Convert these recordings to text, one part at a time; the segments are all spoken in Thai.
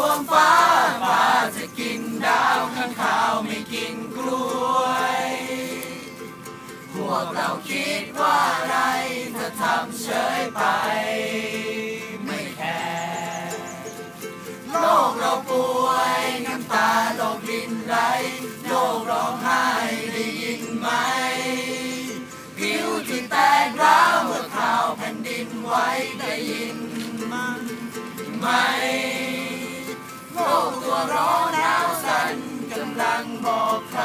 วงฟ้าฟ้าจะกินดาวข้างข้าวไม่กินกล้วย พวกเราคิดว่าอะไรจะทำเฉยไป ไม่แคร์โลกเราป่วย ร้อนหนาวสั่นกำลังบอกใคร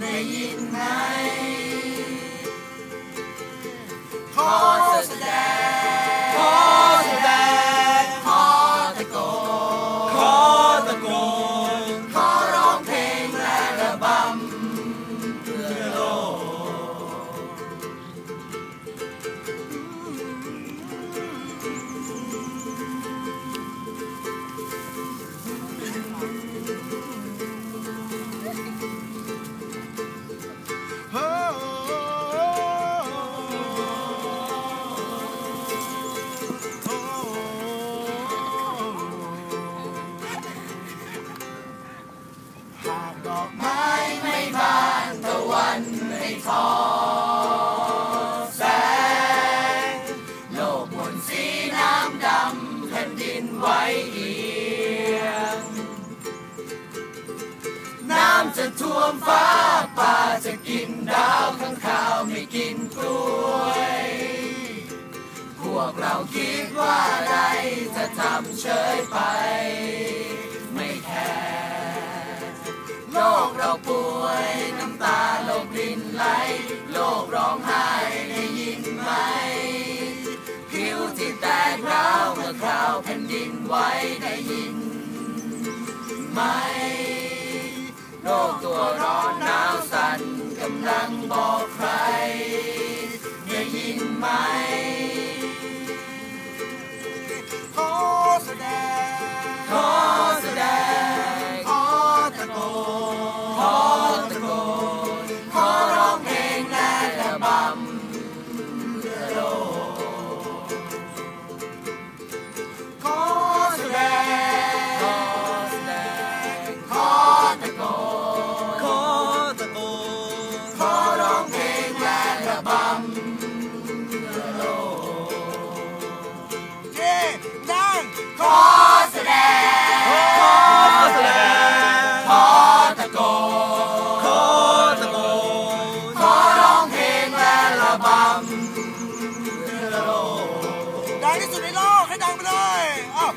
ได้ยินไหมขอำจะท่วมฟ้าป่าจะกินดาวข้างข่าวไม่กินกล้วย พวกเราคิดว่าอะไรจะทำเฉยไป ไม่แคร์โลกเราป่วยน้ำตาโลกลินไหล โลกร้องไห้ได้ยินไหมผิวที่แตกร้าวเมื่อคราวแผ่นดินไหวได้ยินไหม โรคตัวร้อนหนาวสั่นกำลังบอกใคร ได้ยินไหม ที่สุดในโลกให้ดังไปเลยอ้าว